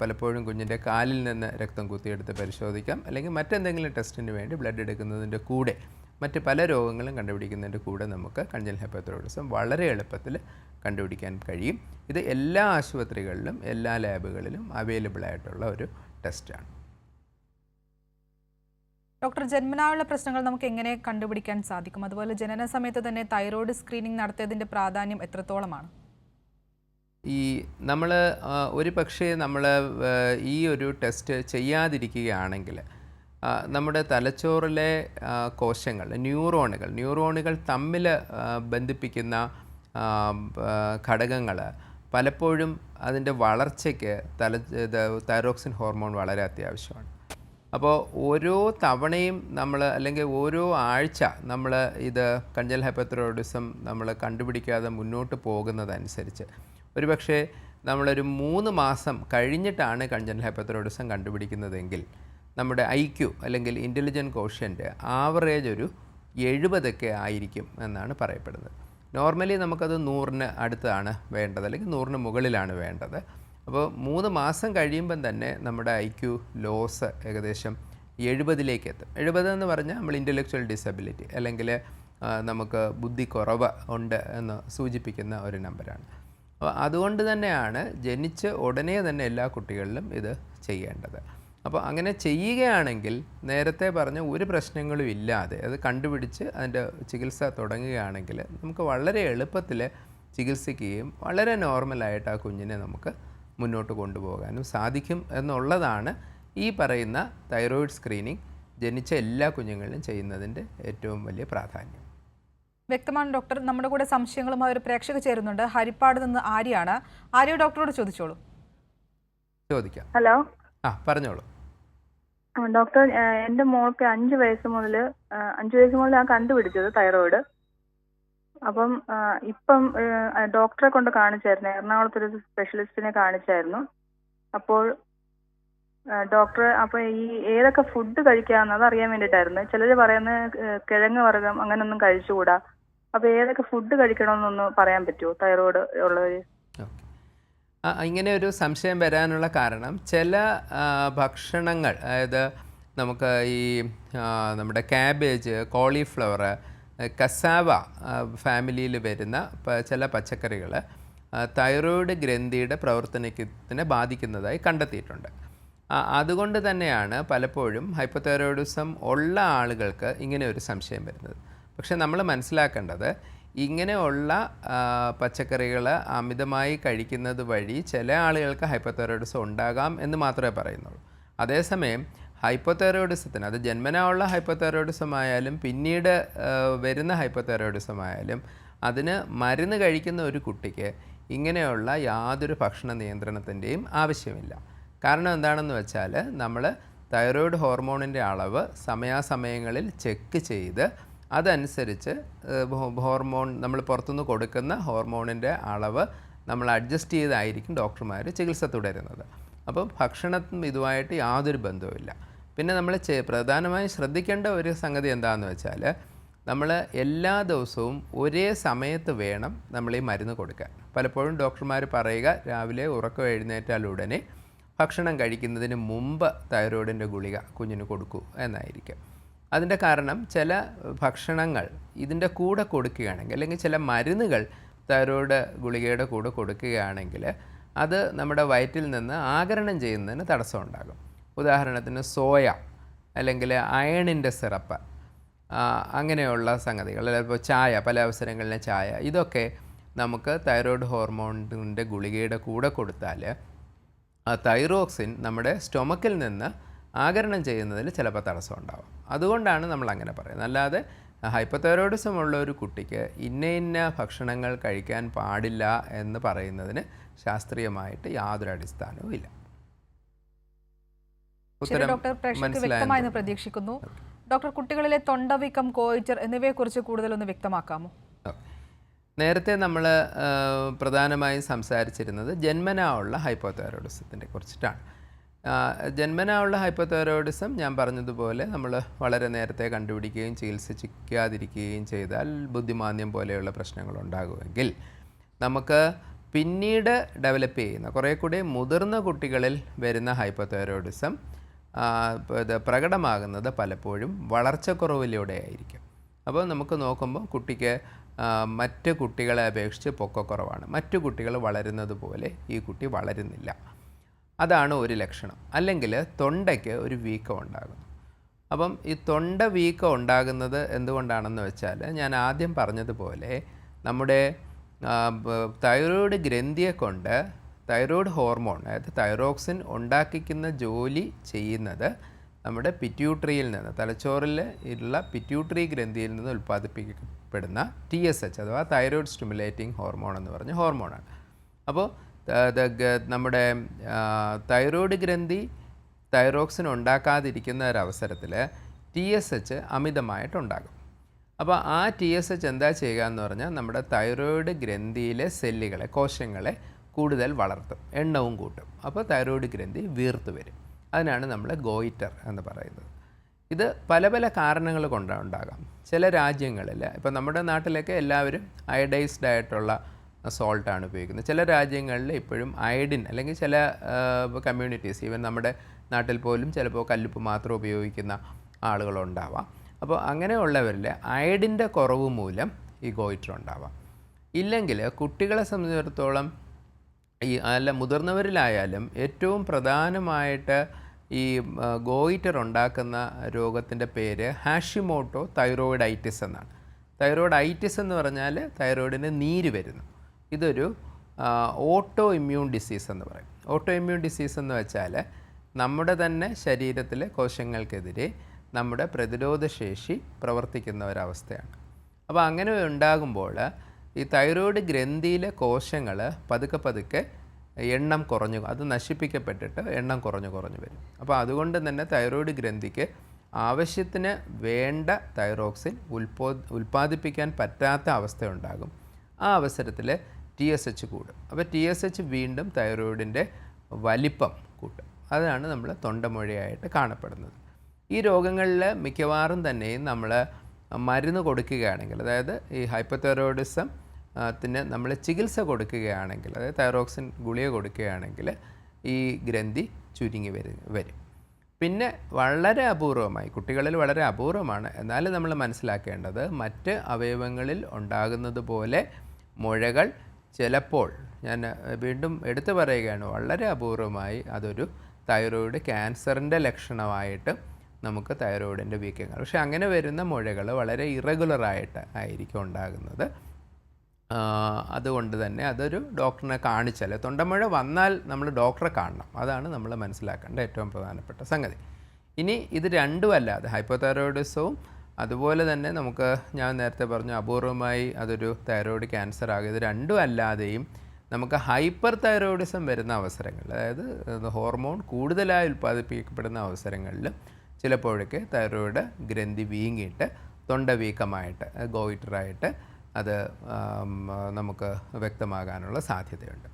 പലപ്പോഴും കുഞ്ഞിന്റെ കാലിൽ നിന്ന് രക്തം കുത്തിയെടുത്ത് പരിശോധിക്കാം. അല്ലെങ്കിൽ മറ്റെന്തെങ്കിലും ടെസ്റ്റിന് വേണ്ടി ബ്ലഡ് എടുക്കുന്നതിന്റെ കൂടെ മറ്റ് പല രോഗങ്ങളും കണ്ടുപിടിക്കുന്നതിന്റെ കൂടെ നമുക്ക് കൺജൽ ഹെപ്പത്തോഡിസം വളരെ എളുപ്പത്തിൽ കണ്ടുപിടിക്കാൻ കഴിയും. ഇത് എല്ലാ ആശുപത്രികളിലും എല്ലാ ലാബുകളിലും അവൈലബിൾ ആയിട്ടുള്ള ഒരു ടെസ്റ്റാണ് ഡോക്ടർ ജന്മനായുള്ള പ്രശ്നങ്ങൾ നമുക്ക് എങ്ങനെ കണ്ടുപിടിക്കാൻ സാധിക്കും? അതുപോലെ ജനന സമയത്ത് തന്നെ തൈറോയ്ഡ് സ്ക്രീനിങ് നടത്തിയതിന്റെ പ്രാധാന്യം എത്രത്തോളമാണ്? ഈ നമ്മൾ ഒരു പക്ഷേ നമ്മൾ ഈ ഒരു ടെസ്റ്റ് ചെയ്യാതിരിക്കുകയാണെങ്കിൽ നമ്മുടെ തലച്ചോറിലെ കോശങ്ങൾ ന്യൂറോണുകൾ ന്യൂറോണുകൾ തമ്മിൽ ബന്ധിപ്പിക്കുന്ന ഘടകങ്ങൾ പലപ്പോഴും അതിന്റെ വളർച്ചയ്ക്ക് തല തൈറോക്സിൻ ഹോർമോൺ വളരെ അത്യാവശ്യമാണ്. അപ്പോൾ ഓരോ തവണയും നമ്മൾ അല്ലെങ്കിൽ ഓരോ ആഴ്ച നമ്മൾ ഇത് കഞ്ചൽ ഹെപ്പത്രോഡിസം നമ്മൾ കണ്ടുപിടിക്കാതെ മുന്നോട്ട് പോകുന്നതനുസരിച്ച്. ഒരുപക്ഷെ നമ്മളൊരു മൂന്ന് മാസം കഴിഞ്ഞിട്ടാണ് കഞ്ചൽ ഹെപ്പത്രോഡിസം കണ്ടുപിടിക്കുന്നതെങ്കിൽ നമ്മുടെ ഐ ക്യു അല്ലെങ്കിൽ ഇന്റലിജന്റ് കോഷ്യന്റ് ആവറേജ് ഒരു എഴുപതൊക്കെ ആയിരിക്കും എന്നാണ് പറയപ്പെടുന്നത്. നോർമലി നമുക്കത് നൂറിന് അടുത്താണ് വേണ്ടത് അല്ലെങ്കിൽ നൂറിന് മുകളിലാണ് വേണ്ടത്. അപ്പോൾ മൂന്ന് മാസം കഴിയുമ്പം തന്നെ നമ്മുടെ ഐ ക്യു ലോസ് ഏകദേശം എഴുപതിലേക്ക് എത്തും. എഴുപത് എന്ന് പറഞ്ഞാൽ നമ്മൾ ഇന്റലക്ച്വൽ ഡിസബിലിറ്റി അല്ലെങ്കിൽ നമുക്ക് ബുദ്ധി കുറവ് ഉണ്ട് എന്ന് സൂചിപ്പിക്കുന്ന ഒരു നമ്പറാണ് അപ്പോൾ അതുകൊണ്ട് തന്നെയാണ് ജനിച്ച് ഉടനെ തന്നെ എല്ലാ കുട്ടികളിലും ഇത് ചെയ്യേണ്ടത്. അപ്പോൾ അങ്ങനെ ചെയ്യുകയാണെങ്കിൽ നേരത്തെ പറഞ്ഞ ഒരു പ്രശ്നങ്ങളും ഇല്ലാതെ അത് കണ്ടുപിടിച്ച് അതിന്റെ ചികിത്സ തുടങ്ങുകയാണെങ്കിൽ നമുക്ക് വളരെ എളുപ്പത്തിൽ ചികിത്സിക്കുകയും വളരെ നോർമലായിട്ട് ആ കുഞ്ഞിനെ നമുക്ക് മുന്നോട്ട് കൊണ്ടുപോകാനും സാധിക്കും എന്നുള്ളതാണ് ഈ പറയുന്ന തൈറോയിഡ് സ്ക്രീനിങ് ജനിച്ച എല്ലാ കുഞ്ഞുങ്ങളിലും ചെയ്യുന്നതിന്റെ ഏറ്റവും വലിയ പ്രാധാന്യം. വ്യക്തമാണ് ഡോക്ടർ. നമ്മുടെ കൂടെ സംശയങ്ങളുമായി ഒരു പ്രേക്ഷക ചേരുന്നുണ്ട്. ഹരിപ്പാട് നിന്ന് ആര്യാണ്. ആര്യ ഡോക്ടറോട് ചോദിച്ചോളൂ. ചോദിക്കാം. ഹലോ. ആ പറഞ്ഞോളൂ. ഡോക്ടർ എന്റെ മോൾക്ക് അഞ്ച് വയസ്സ് മുതൽ അഞ്ച് വയസ്സ് ഞാൻ കണ്ടുപിടിച്ചത് തൈറോയിഡ് അപ്പം ഇപ്പം ഡോക്ടറെ കൊണ്ട് കാണിച്ചായിരുന്നു എറണാകുളത്തൊരു സ്പെഷ്യലിസ്റ്റിനെ കാണിച്ചായിരുന്നു. അപ്പോൾ ഡോക്ടർ അപ്പോൾ ഈ ഏതൊക്കെ ഫുഡ് കഴിക്കാമെന്ന് അത് അറിയാൻ വേണ്ടിയിട്ടായിരുന്നു. ചിലർ പറയുന്നത് കിഴങ്ങ് വർഗം അങ്ങനെയൊന്നും കഴിച്ചുകൂടാ. അപ്പോൾ ഏതൊക്കെ ഫുഡ് കഴിക്കണമെന്നൊന്ന് പറയാൻ പറ്റുമോ തൈറോയിഡ് ആ, ഇങ്ങനെ ഒരു സംശയം വരാനുള്ള കാരണം ചില ഭക്ഷണങ്ങൾ അതായത് നമുക്ക് ഈ നമ്മുടെ ക്യാബേജ് കോളിഫ്ലവർ കസാവ ഫാമിലിയിൽ വരുന്ന ചില പച്ചക്കറികൾ തൈറോയിഡ് ഗ്രന്ഥിയുടെ പ്രവർത്തനത്തിനെ ബാധിക്കുന്നതായി കണ്ടെത്തിയിട്ടുണ്ട്. അതുകൊണ്ട് തന്നെയാണ് പലപ്പോഴും ഹൈപ്പോതൈറോയിഡിസം ഉള്ള ആളുകൾക്ക് ഇങ്ങനെ ഒരു സംശയം വരുന്നത്. പക്ഷേ നമ്മൾ മനസ്സിലാക്കേണ്ടത് ഇങ്ങനെയുള്ള പച്ചക്കറികൾ അമിതമായി കഴിക്കുന്നത് വഴി ചില ആളുകൾക്ക് ഹൈപ്പോതൈറോയിഡിസം ഉണ്ടാകാം എന്ന് മാത്രമേ പറയുന്നുള്ളൂ. അതേസമയം ഹൈപ്പോതൈറോയിഡിസത്തിന് അത് ജന്മനാ ഉള്ള ഹൈപ്പോതൈറോയിഡിസം ആയാലും പിന്നീട് വരുന്ന ഹൈപ്പോതൈറോയിഡിസം ആയാലും അതിന് മരുന്ന് കഴിക്കുന്ന ഒരു കുട്ടിക്ക് ഇങ്ങനെയുള്ള യാതൊരു ഭക്ഷണ നിയന്ത്രണത്തിന്റെയും ആവശ്യമില്ല. കാരണം എന്താണെന്ന് വെച്ചാൽ നമ്മൾ തൈറോയിഡ് ഹോർമോണിന്റെ അളവ് സമയാസമയങ്ങളിൽ ചെക്ക് ചെയ്ത് അതനുസരിച്ച് ഹോർമോൺ നമ്മൾ പുറത്തുനിന്ന് കൊടുക്കുന്ന ഹോർമോണിന്റെ അളവ് നമ്മൾ അഡ്ജസ്റ്റ് ചെയ്തായിരിക്കും ഡോക്ടർമാർ ചികിത്സ തുടരുന്നത്. അപ്പം ഭക്ഷണത്തും ഇതുമായിട്ട് യാതൊരു ബന്ധവുമില്ല പിന്നെ നമ്മൾ പ്രധാനമായും ശ്രദ്ധിക്കേണ്ട ഒരു സംഗതി എന്താണെന്ന് വെച്ചാൽ നമ്മൾ എല്ലാ ദിവസവും ഒരേ സമയത്ത് വേണം നമ്മൾ ഈ മരുന്ന് കൊടുക്കാൻ. പലപ്പോഴും ഡോക്ടർമാർ പറയുക രാവിലെ ഉറക്കം എഴുന്നേറ്റാലുടനെ ഭക്ഷണം കഴിക്കുന്നതിന് മുമ്പ് തൈറോയിഡിന്റെ ഗുളിക കുഞ്ഞിന് കൊടുക്കൂ എന്നായിരിക്കും. അതിന്റെ കാരണം ചില ഭക്ഷണങ്ങൾ ഇതിന്റെ കൂടെ കൊടുക്കുകയാണെങ്കിൽ അല്ലെങ്കിൽ ചില മരുന്നുകൾ തൈറോയിഡ് ഗുളികയുടെ കൂടെ കൊടുക്കുകയാണെങ്കിൽ അത് നമ്മുടെ വയറ്റിൽ നിന്ന് ആകരണം ചെയ്യുന്നതിന് തടസ്സം ഉണ്ടാകും ഉദാഹരണത്തിന് സോയ അല്ലെങ്കിൽ അയണിന്റെ സിറപ്പ് അങ്ങനെയുള്ള സംഗതികൾ ഇപ്പോൾ ചായ പല അവസരങ്ങളിലെ ചായ ഇതൊക്കെ നമുക്ക് തൈറോയ്ഡ് ഹോർമോണിന്റെ ഗുളികയുടെ കൂടെ കൊടുത്താൽ തൈറോക്സിൻ നമ്മുടെ സ്റ്റൊമക്കിൽ നിന്ന് ആകരണം ചെയ്യുന്നതിൽ ചിലപ്പോൾ തടസ്സം ഉണ്ടാവും അതുകൊണ്ടാണ് നമ്മൾ അങ്ങനെ പറയുന്നത്. അല്ലാതെ ഹൈപ്പത്തൈറോയിഡിസം ഉള്ള ഒരു കുട്ടിക്ക് ഇന്ന ഇന്ന ഭക്ഷണങ്ങൾ കഴിക്കാൻ പാടില്ല എന്ന് പറയുന്നതിന് ശാസ്ത്രീയമായിട്ട് യാതൊരു അടിസ്ഥാനവും ഇല്ല. ഡോക്ടർ. പ്രതീക്ഷിക്കുന്നു. ഡോക്ടർ കുട്ടികളിലെ തൊണ്ടവീക്കം കോയിച്ചർ എന്നിവയെക്കുറിച്ച് കൂടുതലൊന്ന് വ്യക്തമാക്കാമോ? നേരത്തെ നമ്മൾ പ്രധാനമായും സംസാരിച്ചിരുന്നത് ജന്മനാ ഉള്ള ഹൈപ്പോതൈറോയിഡിസത്തിനെ കുറിച്ചിട്ടാണ്. ആ, ജന്മനാ ഉള്ള ഹൈപ്പോതൈറോയിഡിസം ഞാൻ പറഞ്ഞതുപോലെ നമ്മൾ വളരെ നേരത്തെ കണ്ടുപിടിക്കുകയും ചികിത്സിക്കാതിരിക്കുകയും ചെയ്താൽ ബുദ്ധിമാന്ദ്യം പോലെയുള്ള പ്രശ്നങ്ങൾ ഉണ്ടാകുമെങ്കിൽ നമുക്ക് പിന്നീട് ഡെവലപ്പ് ചെയ്യുന്ന കുറേ കൂടി മുതിർന്ന കുട്ടികളിൽ വരുന്ന ഹൈപ്പോതൈറോയിഡിസം ഇത് പ്രകടമാകുന്നത് പലപ്പോഴും വളർച്ചക്കുറവിലൂടെ ആയിരിക്കും. അപ്പോൾ നമുക്ക് നോക്കുമ്പോൾ കുട്ടിക്ക് മറ്റ് കുട്ടികളെ അപേക്ഷിച്ച് പൊക്കക്കുറവാണ്. മറ്റു കുട്ടികൾ വളരുന്നത് പോലെ ഈ കുട്ടി വളരുന്നില്ല. അതാണ് ഒരു ലക്ഷണം. അല്ലെങ്കിൽ തൊണ്ടയ്ക്ക് ഒരു വീക്കം ഉണ്ടാകും. അപ്പം ഈ തൊണ്ട വീക്കം ഉണ്ടാകുന്നത് എന്തുകൊണ്ടാണെന്ന് വെച്ചാൽ ഞാൻ ആദ്യം പറഞ്ഞതുപോലെ നമ്മുടെ തൈറോയിഡ് ഗ്രന്ഥിയെ കൊണ്ട് തൈറോയ്ഡ് ഹോർമോൺ അതായത് തൈറോക്സിൻ ഉണ്ടാക്കിക്കുന്ന ജോലി ചെയ്യുന്നത് നമ്മുടെ പിറ്റ്യൂട്ടറിയിൽ നിന്ന് തലച്ചോറിൽ ഉള്ള പിറ്റ്യൂട്ടറി ഗ്രന്ഥിയിൽ നിന്ന് ഉൽപ്പാദിപ്പിക്കപ്പെടുന്ന ടി എസ് എച്ച് അഥവാ തൈറോയ്ഡ് സ്റ്റിമുലേറ്റിംഗ് ഹോർമോൺ എന്ന് പറഞ്ഞ ഹോർമോണാണ് അപ്പോൾ നമ്മുടെ തൈറോയ്ഡ് ഗ്രന്ഥി തൈറോക്സിൻ ഉണ്ടാക്കാതിരിക്കുന്ന ഒരവസരത്തിൽ ടി എസ് എച്ച് അമിതമായിട്ടുണ്ടാകും അപ്പോൾ ആ ടി എസ് എച്ച് എന്താ ചെയ്യുക എന്ന് പറഞ്ഞാൽ നമ്മുടെ തൈറോയ്ഡ് ഗ്രന്ഥിയിലെ സെല്ലുകളെ കോശങ്ങളെ കൂടുതൽ വളർത്തും എണ്ണവും കൂട്ടും. അപ്പോൾ തൈറോയ്ഡ് ഗ്രന്ഥി വീർത്ത് വരും. അതിനാണ് നമ്മൾ ഗോയിറ്റർ എന്ന് പറയുന്നത്. ഇത് പല പല കാരണങ്ങൾ കൊണ്ടാണ് ഉണ്ടാകാം. ചില രാജ്യങ്ങളിൽ ഇപ്പോൾ നമ്മുടെ നാട്ടിലൊക്കെ എല്ലാവരും അയഡൈസ്ഡ് ആയിട്ടുള്ള സോൾട്ടാണ് ഉപയോഗിക്കുന്നത്. ചില രാജ്യങ്ങളിൽ ഇപ്പോഴും അയഡിൻ അല്ലെങ്കിൽ ചില കമ്മ്യൂണിറ്റീസ് ഈവൻ നമ്മുടെ നാട്ടിൽ പോലും ചിലപ്പോൾ കല്ലുപ്പ് മാത്രം ഉപയോഗിക്കുന്ന ആളുകളുണ്ടാവാം. അപ്പോൾ അങ്ങനെയുള്ളവരിൽ അയഡിന്റെ കുറവ് മൂലം ഈ ഗോയിറ്റർ ഉണ്ടാവാം. ഇല്ലെങ്കിൽ കുട്ടികളെ സംബന്ധിച്ചിടത്തോളം ഈ അല്ല മുതിർന്നവരിലായാലും ഏറ്റവും പ്രധാനമായിട്ട് ഈ ഗോയിറ്റർ ഉണ്ടാക്കുന്ന രോഗത്തിന്റെ പേര് ഹാഷിമോട്ടോ തൈറോയിഡൈറ്റിസ് എന്നാണ്. തൈറോയിഡൈറ്റിസ് എന്ന് പറഞ്ഞാൽ തൈറോയിഡിന് നീര് വരുന്നു. ഇതൊരു ഓട്ടോ ഇമ്മ്യൂൺ ഡിസീസ് എന്ന് പറയും. ഓട്ടോ ഇമ്മ്യൂൺ ഡിസീസ് എന്ന് വെച്ചാൽ നമ്മുടെ തന്നെ ശരീരത്തിലെ കോശങ്ങൾക്കെതിരെ നമ്മുടെ പ്രതിരോധ ശേഷി പ്രവർത്തിക്കുന്ന ഒരവസ്ഥയാണ്. അപ്പോൾ അങ്ങനെ ഉണ്ടാകുമ്പോൾ ഈ തൈറോയ്ഡ് ഗ്രന്ഥിയിലെ കോശങ്ങൾ പതുക്കെ പതുക്കെ എണ്ണം കുറഞ്ഞു അത് നശിപ്പിക്കപ്പെട്ടിട്ട് എണ്ണം കുറഞ്ഞു കുറഞ്ഞു വരും. അപ്പോൾ അതുകൊണ്ട് തന്നെ തൈറോയ്ഡ് ഗ്രന്ഥിക്ക് ആവശ്യത്തിന് വേണ്ട തൈറോക്സിൻ ഉൽപ്പോ ഉൽപ്പാദിപ്പിക്കാൻ പറ്റാത്ത അവസ്ഥയുണ്ടാകും ആ അവസരത്തിൽ ടി എസ് എച്ച് കൂടും അപ്പോൾ ടി എസ് എച്ച് വീണ്ടും തൈറോയിഡിന്റെ വലിപ്പം കൂട്ടും അതാണ് നമ്മൾ തൊണ്ടമൊഴിയായിട്ട് കാണപ്പെടുന്നത്. ഈ രോഗങ്ങളിൽ മിക്കവാറും തന്നെയും നമ്മൾ മരുന്ന് കൊടുക്കുകയാണെങ്കിൽ അതായത് ഈ ഹൈപ്പത്തൈറോയിഡിസം ത്തിന് നമ്മൾ ചികിത്സ കൊടുക്കുകയാണെങ്കിൽ അതായത് തൈറോക്സിൻ ഗുളിക കൊടുക്കുകയാണെങ്കിൽ ഈ ഗ്രന്ഥി ചുരുങ്ങി വരും വരും. പിന്നെ വളരെ അപൂർവമായി കുട്ടികളിൽ വളരെ അപൂർവമാണ് എന്നാലും നമ്മൾ മനസ്സിലാക്കേണ്ടത് മറ്റ് അവയവങ്ങളിൽ ഉണ്ടാകുന്നത് പോലെ മുഴകൾ ചിലപ്പോൾ ഞാൻ വീണ്ടും എടുത്തു പറയുകയാണ് വളരെ അപൂർവമായി അതൊരു തൈറോയിഡ് ക്യാൻസറിന്റെ ലക്ഷണമായിട്ട് നമുക്ക് തൈറോയിഡിന്റെ വീക്കങ്ങൾ. പക്ഷേ അങ്ങനെ വരുന്ന മുഴകൾ വളരെ ഇറഗുലറായിട്ട് ആയിരിക്കും ഉണ്ടാകുന്നത്. അതുകൊണ്ട് തന്നെ അതൊരു ഡോക്ടറിനെ കാണിച്ചാൽ തൊണ്ടമുഴ വന്നാൽ നമ്മൾ ഡോക്ടറെ കാണണം. അതാണ് നമ്മൾ മനസ്സിലാക്കേണ്ട ഏറ്റവും പ്രധാനപ്പെട്ട സംഗതി. ഇനി ഇത് രണ്ടുമല്ലാതെ ഹൈപ്പോതൈറോയിഡിസവും അതുപോലെ തന്നെ നമുക്ക് ഞാൻ നേരത്തെ പറഞ്ഞു അപൂർവമായി അതൊരു തൈറോയിഡ് ക്യാൻസർ ആകും ഇത് രണ്ടും അല്ലാതെയും നമുക്ക് ഹൈപ്പർ തൈറോയിഡിസം വരുന്ന അവസരങ്ങൾ അതായത് ഹോർമോൺ കൂടുതലായി ഉൽപ്പാദിപ്പിക്കപ്പെടുന്ന അവസരങ്ങളിൽ ചിലപ്പോഴൊക്കെ തൈറോയിഡ് ഗ്രന്ഥി വീങ്ങിയിട്ട് തൊണ്ട വീക്കമായിട്ട് ഗോയിറ്ററായിട്ട് അത് നമുക്ക് വ്യക്തമാകാനുള്ള സാധ്യതയുണ്ട്.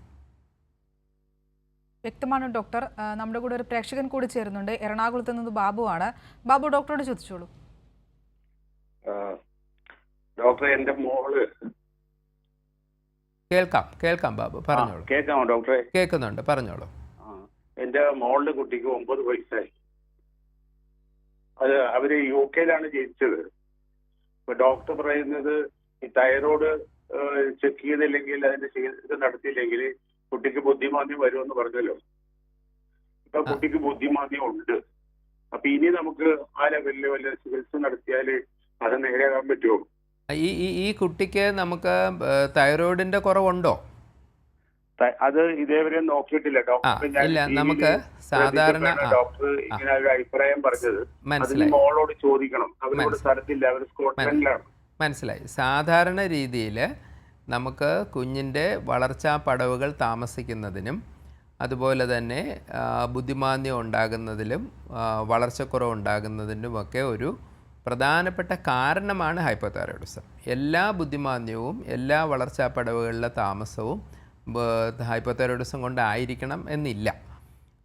വ്യക്തമാണ് ഡോക്ടർ. നമ്മുടെ കൂടെ ഒരു പ്രേക്ഷകൻ കൂടി ചേരുന്നുണ്ട്. എറണാകുളത്ത് നിന്ന് ബാബുവാണ്. ബാബു ഡോക്ടറോട് ചോദിച്ചോളൂ. ആ, ഡോക്ടറെ എന്റെ മോൾ. കേൾക്കാം കേൾക്കാം ബാബു പറഞ്ഞോളൂ. കേൾക്കാമോ ഡോക്ടറെ? കേൾക്കുന്നുണ്ട് പറഞ്ഞോളൂ. എന്റെ മോളുടെ കുട്ടിക്ക് ഒമ്പത് വയസ്സായി. അത് അവർ യു കെയിലാണ് ജനിച്ചത്. ഇപ്പൊ ഡോക്ടർ പറയുന്നത് ഈ തൈറോയ്ഡ് ചെക്ക് ചെയ്തില്ലെങ്കിൽ അതിന്റെ ചികിത്സ നടത്തിയില്ലെങ്കിൽ കുട്ടിക്ക് ബുദ്ധിമാന്ദ്യം വരുമെന്ന് പറഞ്ഞല്ലോ. ഇപ്പൊ കുട്ടിക്ക് ബുദ്ധിമാന്ദ്യം ഉണ്ട്. അപ്പൊ ഇനി നമുക്ക് ആ ലെവലിൽ വല്ല ചികിത്സ നടത്തിയാൽ അത് നേരെയാകാൻ പറ്റുമോ ഈ ഈ കുട്ടിക്ക് നമുക്ക് തൈറോയിഡിന്റെ കുറവുണ്ടോ? അത് ഇതേവരെ നോക്കിയിട്ടില്ല ഡോക്ടർ ഇല്ല നമുക്ക് സാധാരണ ഡോക്ടർ ഇങ്ങനെ ഒരു അഭിപ്രായം പറഞ്ഞത്. മനസ്സിലായി. മോളോട് ചോദിക്കണം. അവരോട്. സ്ഥലത്തില്ല അവർ സ്കോട്ട്ലൻഡിലാണ്. മനസ്സിലായി. സാധാരണ രീതിയിൽ നമുക്ക് കുഞ്ഞിന്റെ വളർച്ചാ പടവുകൾ താമസിക്കുന്നതിനും അതുപോലെ തന്നെ ബുദ്ധിമാന്യം ഉണ്ടാകുന്നതിലും വളർച്ചക്കുറവ് ഉണ്ടാകുന്നതിനുമൊക്കെ ഒരു പ്രധാനപ്പെട്ട കാരണമാണ് ഹൈപ്പോതൈറോയിഡിസം. എല്ലാ ബുദ്ധിമാന്ദ്യവും എല്ലാ വളർച്ചാ പടവുകളിലെ താമസവും ഹൈപ്പോതൈറോയിഡിസം കൊണ്ടായിരിക്കണം എന്നില്ല.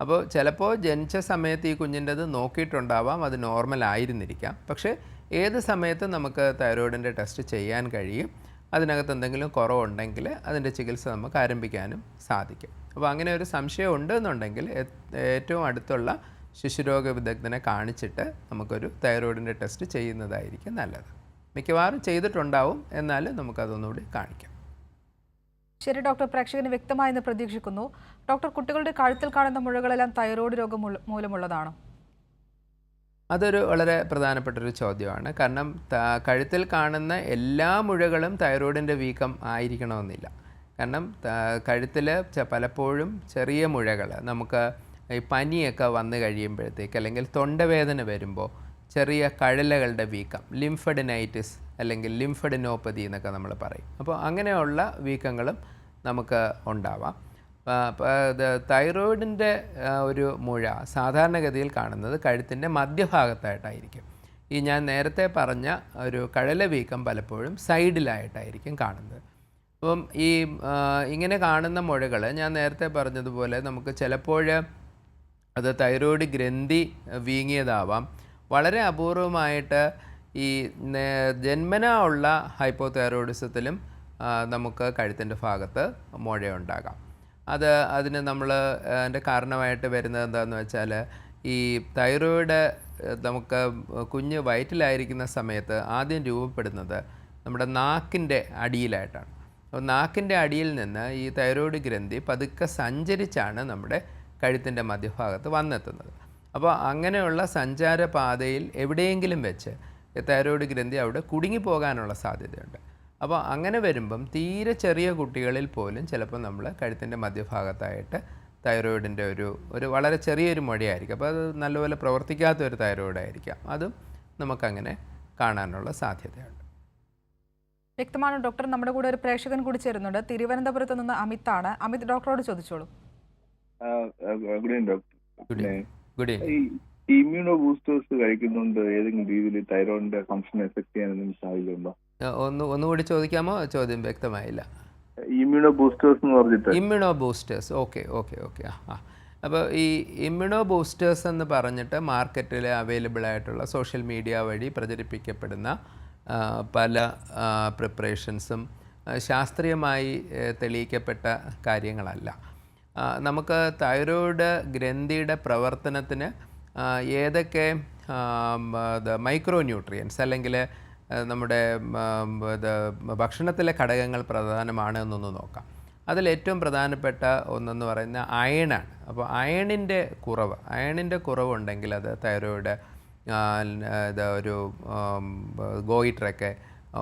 അപ്പോൾ ചിലപ്പോൾ ജനിച്ച സമയത്ത് ഈ കുഞ്ഞിന്റെത് നോക്കിയിട്ടുണ്ടാവാം അത് നോർമൽ ആയിരുന്നിരിക്കാം. പക്ഷേ ഏത് സമയത്തും നമുക്ക് തൈറോയിഡിന്റെ ടെസ്റ്റ് ചെയ്യാൻ കഴിയും. അതിനകത്ത് എന്തെങ്കിലും കുറവുണ്ടെങ്കിൽ അതിന്റെ ചികിത്സ നമുക്ക് ആരംഭിക്കാനും സാധിക്കും. അപ്പോൾ അങ്ങനെ ഒരു സംശയം ഉണ്ടെന്നുണ്ടെങ്കിൽ എന്നുണ്ടെങ്കിൽ ഏറ്റവും അടുത്തുള്ള ശിശുരോഗ വിദഗ്ധനെ കാണിച്ചിട്ട് നമുക്കൊരു തൈറോയിഡിന്റെ ടെസ്റ്റ് ചെയ്യുന്നതായിരിക്കും നല്ലത്. മിക്കവാറും ചെയ്തിട്ടുണ്ടാവും. എന്നാൽ നമുക്കതൊന്നുകൂടി കാണിക്കാം. ശരി ഡോക്ടർ. പ്രേക്ഷകന് വ്യക്തമായെന്ന് പ്രതീക്ഷിക്കുന്നു. ഡോക്ടർ കുട്ടികളുടെ കഴുത്തിൽ കാണുന്ന മുഴകളെല്ലാം തൈറോയ്ഡ് രോഗം മൂലമുള്ളതാണ്? അതൊരു വളരെ പ്രധാനപ്പെട്ടൊരു ചോദ്യമാണ്. കാരണം കഴുത്തിൽ കാണുന്ന എല്ലാ മുഴകളും തൈറോയിഡിന്റെ വീക്കം ആയിരിക്കണമെന്നില്ല. കാരണം കഴുത്തിൽ പലപ്പോഴും ചെറിയ മുഴകൾ നമുക്ക് ഈ പനിയൊക്കെ വന്നു കഴിയുമ്പോഴത്തേക്ക് അല്ലെങ്കിൽ തൊണ്ടവേദന വരുമ്പോൾ ചെറിയ കഴലകളുടെ വീക്കം ലിംഫഡിനൈറ്റിസ് അല്ലെങ്കിൽ ലിംഫഡിനോപ്പതി എന്നൊക്കെ നമ്മൾ പറയും. അപ്പോൾ അങ്ങനെയുള്ള വീക്കങ്ങളും നമുക്ക് ഉണ്ടാവാം. തൈറോയിഡിന്റെ ഒരു മുഴ സാധാരണഗതിയിൽ കാണുന്നത് കഴുത്തിന്റെ മധ്യഭാഗത്തായിട്ടായിരിക്കും. ഈ ഞാൻ നേരത്തെ പറഞ്ഞ ഒരു കഴല വീക്കം പലപ്പോഴും സൈഡിലായിട്ടായിരിക്കും കാണുന്നത്. അപ്പം ഈ ഇങ്ങനെ കാണുന്ന മുഴകൾ ഞാൻ നേരത്തെ പറഞ്ഞതുപോലെ നമുക്ക് ചിലപ്പോൾ അത് തൈറോയ്ഡ് ഗ്രന്ഥി വീങ്ങിയതാവാം. വളരെ അപൂർവമായിട്ട് ഈ ജന്മനാ ഉള്ള ഹൈപ്പോതൈറോയിഡിസത്തിലും തൈറോയിഡിസത്തിലും നമുക്ക് കഴുത്തിന്റെ ഭാഗത്ത് മുഴയുണ്ടാകാം. അത് അതിന് നമ്മൾ അതിന്റെ കാരണമായിട്ട് വരുന്നത് എന്താണെന്ന് വെച്ചാൽ ഈ തൈറോയിഡ് നമുക്ക് കുഞ്ഞ് വയറ്റിലായിരിക്കുന്ന സമയത്ത് ആദ്യം രൂപപ്പെടുന്നത് നമ്മുടെ നാക്കിന്റെ അടിയിലായിട്ടാണ്. അപ്പോൾ നാക്കിന്റെ അടിയിൽ നിന്ന് ഈ തൈറോയിഡ് ഗ്രന്ഥി പതുക്കെ സഞ്ചരിച്ചാണ് നമ്മുടെ കഴുത്തിന്റെ മധ്യഭാഗത്ത് വന്നെത്തുന്നത്. അപ്പോൾ അങ്ങനെയുള്ള സഞ്ചാരപാതയിൽ എവിടെയെങ്കിലും വെച്ച് തൈറോയിഡ് ഗ്രന്ഥി അവിടെ കുടുങ്ങിപ്പോകാനുള്ള സാധ്യതയുണ്ട്. അപ്പോൾ അങ്ങനെ വരുമ്പം തീരെ ചെറിയ കുട്ടികളിൽ പോലും ചിലപ്പോൾ നമ്മൾ കഴുത്തിന്റെ മധ്യഭാഗത്തായിട്ട് തൈറോയിഡിന്റെ ഒരു ഒരു വളരെ ചെറിയൊരു മൊഴിയായിരിക്കും അപ്പോൾ അത് നല്ലപോലെ പ്രവർത്തിക്കാത്ത ഒരു തൈറോയിഡ് അതും നമുക്കങ്ങനെ കാണാനുള്ള സാധ്യതയുണ്ട്. വ്യക്തമാണ് ഡോക്ടർ. നമ്മുടെ കൂടെ ഒരു പ്രേക്ഷകൻ കൂടി ചേരുന്നുണ്ട്. തിരുവനന്തപുരത്ത് നിന്ന് ആണ്. അമിത് ഡോക്ടറോട് ചോദിച്ചോളൂ. ഗുഡ് ഇമ്മ്യൂണോ ബൂസ്റ്റേഴ്സ് കഴിക്കുന്നുണ്ട്. ഏതെങ്കിലും രീതിയിൽ തൈറോയിഡിന്റെ ഫംഗ്ഷൻ എഫക്ട് ചെയ്യാൻ എന്തെങ്കിലും സാധ്യതയുണ്ടോ ഒന്ന് ഒന്നുകൂടി ചോദിക്കാമോ? ചോദ്യം വ്യക്തമായില്ല. ഇമ്മ്യൂണോ ബൂസ്റ്റേഴ്സ് എന്ന് പറഞ്ഞിട്ട്. Immuno boosters. Okay okay okay. ആ അപ്പോൾ ഈ ഇമ്മ്യൂണോ ബൂസ്റ്റേഴ്സ് എന്ന് പറഞ്ഞിട്ട് മാർക്കറ്റിൽ അവൈലബിൾ ആയിട്ടുള്ള സോഷ്യൽ മീഡിയ വഴി പ്രചരിപ്പിക്കപ്പെടുന്ന പല പ്രിപ്പറേഷൻസും ശാസ്ത്രീയമായി തെളിയിക്കപ്പെട്ട കാര്യങ്ങളല്ല. നമുക്ക് തൈറോയ്ഡ് ഗ്രന്ഥിയുടെ പ്രവർത്തനത്തിന് ഏതൊക്കെ മൈക്രോ ന്യൂട്രിയൻസ് അല്ലെങ്കിൽ നമ്മുടെ ഭക്ഷണത്തിലെ ഘടകങ്ങൾ പ്രധാനമാണ് എന്നൊന്ന് നോക്കാം. അതിൽ ഏറ്റവും പ്രധാനപ്പെട്ട ഒന്നെന്ന് പറയുന്ന അയണാണ്. അപ്പോൾ അയണിന്റെ കുറവ് അയണിന്റെ കുറവുണ്ടെങ്കിൽ അത് തൈറോയിഡ് ഇത് ഒരു ഗോയിറ്ററൊക്കെ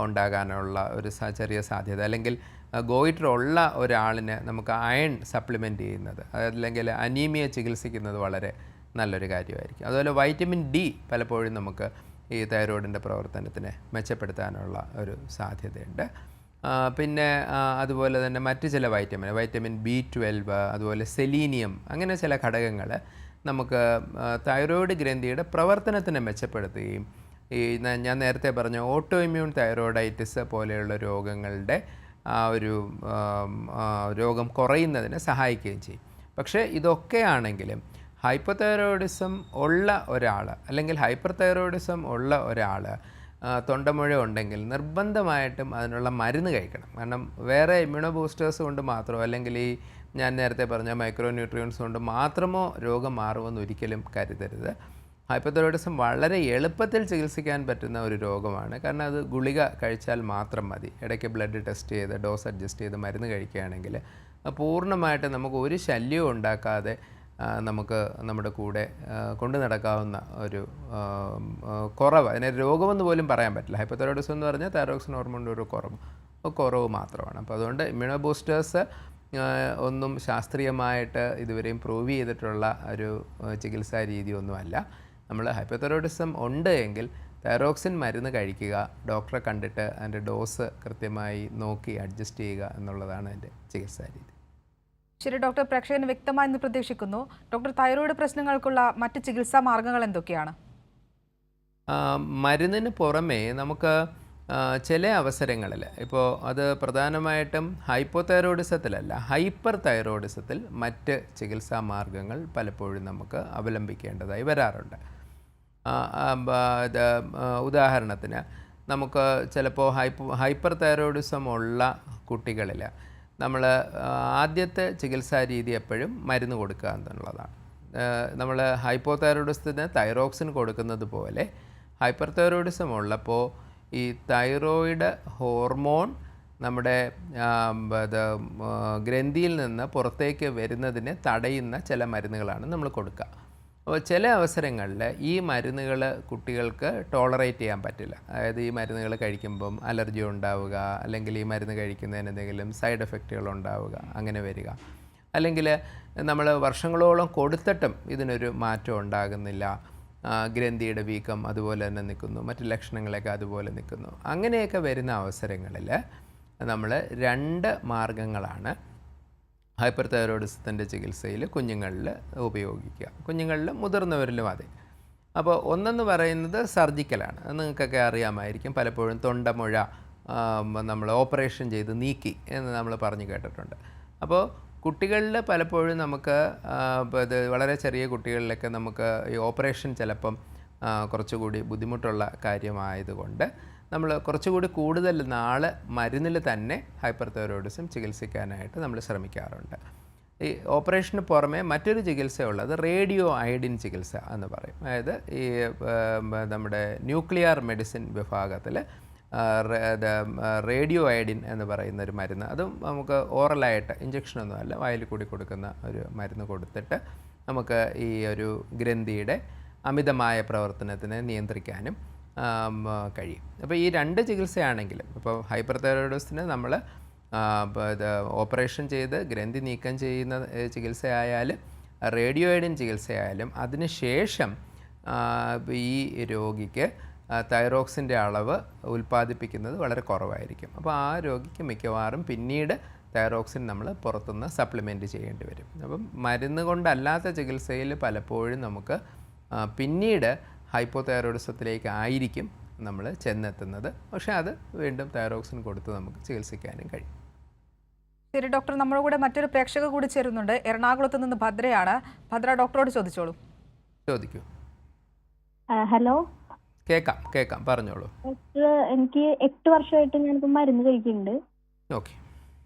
ഉണ്ടാകാനുള്ള ഒരു ചെറിയ സാധ്യത അല്ലെങ്കിൽ ഗോയിറ്റർ ഉള്ള ഒരാളിന് നമുക്ക് അയൺ സപ്ലിമെന്റ് ചെയ്യുന്നത് അതല്ലെങ്കിൽ അനീമിയ ചികിത്സിക്കുന്നത് വളരെ നല്ലൊരു കാര്യമായിരിക്കും. അതുപോലെ വൈറ്റമിൻ ഡി പലപ്പോഴും നമുക്ക് ഈ തൈറോയിഡിന്റെ പ്രവർത്തനത്തിനെ മെച്ചപ്പെടുത്താനുള്ള ഒരു സാധ്യതയുണ്ട്. പിന്നെ അതുപോലെ തന്നെ മറ്റ് ചില വൈറ്റമിൻ വൈറ്റമിൻ ബി ട്വൽവ് അതുപോലെ സെലീനിയം അങ്ങനെ ചില ഘടകങ്ങൾ നമുക്ക് തൈറോയിഡ് ഗ്രന്ഥിയുടെ പ്രവർത്തനത്തിനെ മെച്ചപ്പെടുത്തുകയും ഈ ഞാൻ നേരത്തെ പറഞ്ഞ ഓട്ടോ ഇമ്മ്യൂൺ തൈറോയിഡൈറ്റിസ് പോലെയുള്ള രോഗങ്ങളുടെ ആ ഒരു രോഗം കുറയുന്നതിന് സഹായിക്കുകയും ചെയ്യും. പക്ഷേ ഇതൊക്കെയാണെങ്കിലും ആണെങ്കിലും ഹൈപ്പത്തൈറോയിഡിസം ഉള്ള ഒരാൾ അല്ലെങ്കിൽ ഹൈപ്പർ തൈറോയിഡിസം ഉള്ള ഒരാൾ തൊണ്ടമുഴ ഉണ്ടെങ്കിൽ നിർബന്ധമായിട്ടും അതിനുള്ള മരുന്ന് കഴിക്കണം. കാരണം വേറെ ഇമ്മ്യൂണോ ബൂസ്റ്റേഴ്സ് കൊണ്ട് മാത്രമോ അല്ലെങ്കിൽ ഈ ഞാൻ നേരത്തെ പറഞ്ഞ മൈക്രോ ന്യൂട്രിയൻസ് കൊണ്ട് മാത്രമോ രോഗം മാറുമെന്ന് ഒരിക്കലും കരുതരുത്. ഹൈപ്പത്തൈറോയിഡിസം വളരെ എളുപ്പത്തിൽ ചികിത്സിക്കാൻ പറ്റുന്ന ഒരു രോഗമാണ്. കാരണം അത് ഗുളിക കഴിച്ചാൽ മാത്രം മതി. ഇടയ്ക്ക് ബ്ലഡ് ടെസ്റ്റ് ചെയ്ത് ഡോസ് അഡ്ജസ്റ്റ് ചെയ്ത് മരുന്ന് കഴിക്കുകയാണെങ്കിൽ പൂർണമായിട്ട് നമുക്ക് ഒരു ശല്യവും ഉണ്ടാക്കാതെ നമുക്ക് നമ്മുടെ കൂടെ കൊണ്ടു നടക്കാവുന്ന ഒരു കുറവ്. അതിനെ രോഗമെന്ന് പോലും പറയാൻ പറ്റില്ല. ഹൈപ്പത്തൈറോയിഡിസം എന്ന് പറഞ്ഞാൽ തൈറോക്സിൻ ഹോർമോണിന്റെ ഒരു കുറവ് കുറവ് മാത്രമാണ്. അപ്പോൾ അതുകൊണ്ട് ഇമ്മ്യൂണോ ബൂസ്റ്റേഴ്സ് ഒന്നും ശാസ്ത്രീയമായിട്ട് ഇതുവരെയും പ്രൂവ് ചെയ്തിട്ടുള്ള ഒരു ചികിത്സാ രീതിയൊന്നുമല്ല. നമ്മൾ ഹൈപ്പത്തൈറോയിഡിസം ഉണ്ട് എങ്കിൽ തൈറോക്സിൻ മരുന്ന് കഴിക്കുക ഡോക്ടറെ കണ്ടിട്ട് അതിന്റെ ഡോസ് കൃത്യമായി നോക്കി അഡ്ജസ്റ്റ് ചെയ്യുക എന്നുള്ളതാണ് അതിന്റെ ചികിത്സാ രീതി. ശരി ഡോക്ടർ പ്രേക്ഷകന് വ്യക്തമായെന്ന് പ്രതീക്ഷിക്കുന്നു. ഡോക്ടർ തൈറോയിഡ് പ്രശ്നങ്ങൾക്കുള്ള മറ്റ് ചികിത്സാ മാർഗങ്ങൾ എന്തൊക്കെയാണ്? മരുന്നിന് പുറമേ നമുക്ക് ചില അവസരങ്ങളിൽ. ഇപ്പോൾ അത് പ്രധാനമായിട്ടും ഹൈപ്പോതൈറോയിഡിസത്തിലല്ല ഹൈപ്പർ തൈറോയിഡിസത്തിൽ മറ്റ് ചികിത്സാ മാർഗങ്ങൾ പലപ്പോഴും നമുക്ക് അവലംബിക്കേണ്ടതായി വരാറുണ്ട്. ഉദാഹരണത്തിന് നമുക്ക് ചിലപ്പോൾ ഹൈപ്പോ ഹൈപ്പർ തൈറോയിഡിസം ഉള്ള കുട്ടികളിൽ നമ്മൾ ആദ്യത്തെ ചികിത്സാ രീതി എപ്പോഴും മരുന്ന് കൊടുക്കുക എന്നുള്ളതാണ്. നമ്മൾ ഹൈപ്പോ തൈറോയിഡിസത്തിന് തൈറോക്സിൻ കൊടുക്കുന്നത് പോലെ ഹൈപ്പർ തൈറോയിഡിസം ഉള്ളപ്പോൾ ഈ തൈറോയിഡ് ഹോർമോൺ നമ്മുടെ ഗ്രന്ഥിയിൽ നിന്ന് പുറത്തേക്ക് വരുന്നതിനെ തടയുന്ന ചില മരുന്നുകളാണ് നമ്മൾ കൊടുക്കുക. അപ്പോൾ ചില അവസരങ്ങളിൽ ഈ മരുന്നുകൾ കുട്ടികൾക്ക് ടോളറേറ്റ് ചെയ്യാൻ പറ്റില്ല. അതായത് ഈ മരുന്നുകൾ കഴിക്കുമ്പം അലർജി ഉണ്ടാവുക അല്ലെങ്കിൽ ഈ മരുന്ന് കഴിക്കുന്നതിന് എന്തെങ്കിലും സൈഡ് എഫക്റ്റുകൾ ഉണ്ടാവുക അങ്ങനെ വരിക. അല്ലെങ്കിൽ നമ്മൾ വർഷങ്ങളോളം കൊടുത്തിട്ടും ഇതിനൊരു മാറ്റം ഉണ്ടാകുന്നില്ല. ഗ്രന്ഥിയുടെ വീക്കം അതുപോലെ തന്നെ നിൽക്കുന്നു. മറ്റ് ലക്ഷണങ്ങളൊക്കെ അതുപോലെ നിൽക്കുന്നു. അങ്ങനെയൊക്കെ വരുന്ന അവസരങ്ങളിൽ നമ്മൾ രണ്ട് മാർഗങ്ങളാണ് ഹൈപ്പർ തൈറോയിഡിസത്തിന്റെ ചികിത്സയിൽ കുഞ്ഞുങ്ങളിൽ ഉപയോഗിക്കുക. കുഞ്ഞുങ്ങളിൽ മുതിർന്നവരിലും അതെ. അപ്പോൾ ഒന്നെന്ന് പറയുന്നത് സർജിക്കലാണ്. നിങ്ങൾക്കൊക്കെ അറിയാമായിരിക്കും. പലപ്പോഴും തൊണ്ടമുഴ നമ്മൾ ഓപ്പറേഷൻ ചെയ്ത് നീക്കി എന്ന് നമ്മൾ പറഞ്ഞു കേട്ടിട്ടുണ്ട്. അപ്പോൾ കുട്ടികളിൽ പലപ്പോഴും നമുക്ക് ഇത് വളരെ ചെറിയ കുട്ടികളിലൊക്കെ നമുക്ക് ഈ ഓപ്പറേഷൻ ചിലപ്പം കുറച്ചുകൂടി ബുദ്ധിമുട്ടുള്ള കാര്യമായതുകൊണ്ട് നമ്മൾ കുറച്ചുകൂടി കൂടുതൽ നാൾ മരുന്നിൽ തന്നെ ഹൈപ്പർ തൈറോയിഡിസം ചികിത്സിക്കാനായിട്ട് നമ്മൾ ശ്രമിക്കാറുണ്ട്. ഈ ഓപ്പറേഷന് പുറമെ മറ്റൊരു ചികിത്സയുള്ളത് റേഡിയോ അയഡിൻ ചികിത്സ എന്ന് പറയും. അതായത് ഈ നമ്മുടെ ന്യൂക്ലിയർ മെഡിസിൻ വിഭാഗത്തിൽ റേഡിയോ അയഡിൻ എന്ന് പറയുന്ന ഒരു മരുന്ന്. അതും നമുക്ക് ഓറലായിട്ട് ഇഞ്ചക്ഷനൊന്നുമല്ല വായിൽ കൂടി കൊടുക്കുന്ന ഒരു മരുന്ന് കൊടുത്തിട്ട് നമുക്ക് ഈ ഒരു ഗ്രന്ഥിയുടെ അമിതമായ പ്രവർത്തനത്തിനെ നിയന്ത്രിക്കാനും കഴിയും. അപ്പോൾ ഈ രണ്ട് ചികിത്സയാണെങ്കിലും ഇപ്പോൾ ഹൈപ്പർ തൈറോയിഡോസിന് നമ്മൾ ഓപ്പറേഷൻ ചെയ്ത് ഗ്രന്ഥി നീക്കം ചെയ്യുന്ന ചികിത്സയായാലും റേഡിയോയിഡിൻ ചികിത്സയായാലും അതിന് ശേഷം ഈ രോഗിക്ക് തൈറോക്സിന്റെ അളവ് ഉൽപ്പാദിപ്പിക്കുന്നത് വളരെ കുറവായിരിക്കും. അപ്പോൾ ആ രോഗിക്ക് മിക്കവാറും പിന്നീട് തൈറോക്സിൻ നമ്മൾ പുറത്തുനിന്ന് സപ്ലിമെന്റ് ചെയ്യേണ്ടി വരും. അപ്പം മരുന്ന് കൊണ്ടല്ലാത്ത ചികിത്സയിൽ പലപ്പോഴും നമുക്ക് പിന്നീട് ഹൈപ്പോതൈറോയിഡിസത്തിലേക്ക് ആയിരിക്കും നമ്മൾ ചെന്നെത്തുന്നത്. പക്ഷേ അത് വീണ്ടും തൈറോക്സിൻ കൊടുത്ത് നമുക്ക് ചികിത്സിക്കാനും കഴിയും. ശരി ഡോക്ടർ. നമ്മുടെ കൂടെ മറ്റൊരു പ്രേക്ഷക കൂടി ചേരുന്നുണ്ട്. എറണാകുളത്ത് നിന്ന് ഭദ്രയാണ്. ഭദ്ര ഡോക്ടറോട് ചോദിച്ചോളൂ. ചോദിക്കൂ. ഹലോ. കേൾക്കാം കേൾക്കാം പറഞ്ഞോളൂ. എനിക്ക് എട്ട് വർഷമായിട്ട് ഞാനിപ്പോ മരുന്ന് കഴിക്കുന്നുണ്ട്. ഓക്കെ.